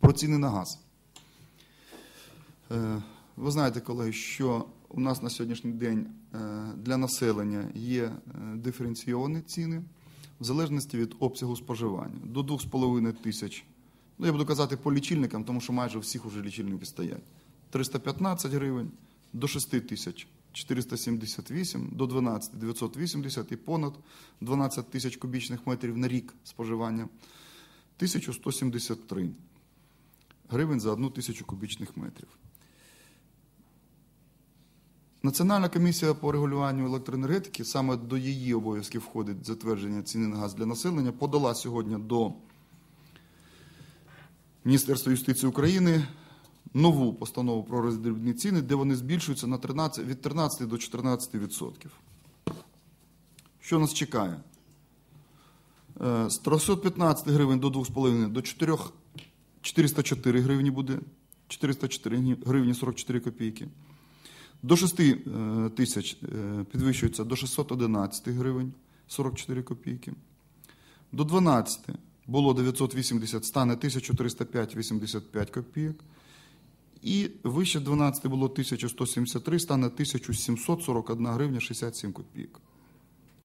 Про ціни на газ. Е, Ви знаєте, колеги, що у нас на сьогоднішній день е, для населення є е, диференційовані ціни в залежності від обсягу споживання. До 2,5 тисяч. Ну, я буду казати по лічильникам, тому що майже всіх уже лічильники стоять. 315 гривень до 6 тисяч 478, до 12 980 і понад 12 тисяч кубічних метрів на рік споживання 1173 гривень за одну тисячу кубічних метрів. Національна комісія по регулюванню електроенергетики, саме до її обов'язків входить затвердження ціни на газ для населення, подала сьогодні до Міністерства юстиції України нову постанову про роздрібні ціни, де вони збільшуються на 13, від 13 до 14 відсотків. Що нас чекає? Е, З 315 гривень до 2,5 до 4, 404 гривні буде, 404 гривні 44 копійки. До 6 е, тисяч е, підвищується до 611 гривень 44 копійки. До 12 було 980, стане 1305,85 копійок. І вище 12 було 1173, стане 1741 гривня 67 копійок.